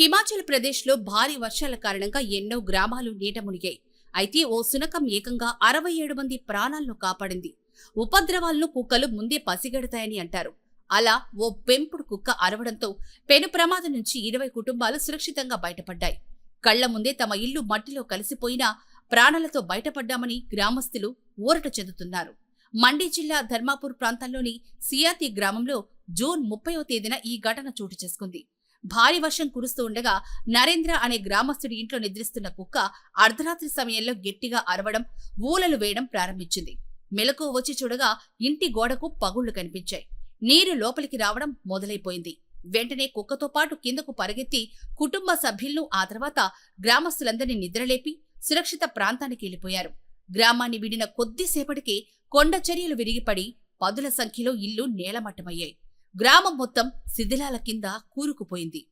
హిమాచల్ ప్రదేశ్లో భారీ వర్షాల కారణంగా ఎన్నో గ్రామాలు నీట మునిగాయి. అయితే ఓ శునకం ఏకంగా అరవై ఏడు మంది ప్రాణాలను కాపాడింది. ఉపద్రవాలను కుక్కలు ముందే పసిగడతాయని అంటారు. అలా ఓ పెంపుడు కుక్క అరవడంతో పెను ప్రమాదం నుంచి ఇరవై కుటుంబాలు సురక్షితంగా బయటపడ్డాయి. కళ్ళ ముందే తమ ఇల్లు మట్టిలో కలిసిపోయినా ప్రాణాలతో బయటపడ్డామని గ్రామస్తులు ఊరట చెందుతున్నారు. మండీ జిల్లా ధర్మాపూర్ ప్రాంతంలోని సియాతి గ్రామంలో జూన్ ముప్పైవ తేదీన ఈ ఘటన చోటు చేసుకుంది. భారీ వర్షం కురుస్తూ ఉండగా నరేంద్ర అనే గ్రామస్తుడి ఇంట్లో నిద్రిస్తున్న కుక్క అర్ధరాత్రి సమయంలో గట్టిగా అరవడం ఊలలు వేయడం ప్రారంభించింది. మెలకు వచ్చి చూడగా ఇంటి గోడకు పగుళ్ళు కనిపించాయి. నీరు లోపలికి రావడం మొదలైపోయింది. వెంటనే కుక్కతో పాటు కిందకు పరిగెత్తి కుటుంబ సభ్యులను ఆ తర్వాత గ్రామస్తులందరినీ నిద్రలేపి సురక్షిత ప్రాంతానికి వెళ్ళిపోయారు గ్రామాన్ని విడిన కొద్దిసేపటికే కొండ చర్యలు విరిగిపడి పదుల సంఖ్యలో ఇల్లు నేలమట్టమయ్యాయి. గ్రామం మొత్తం శిథిలాల కింద కూరుకుపోయింది.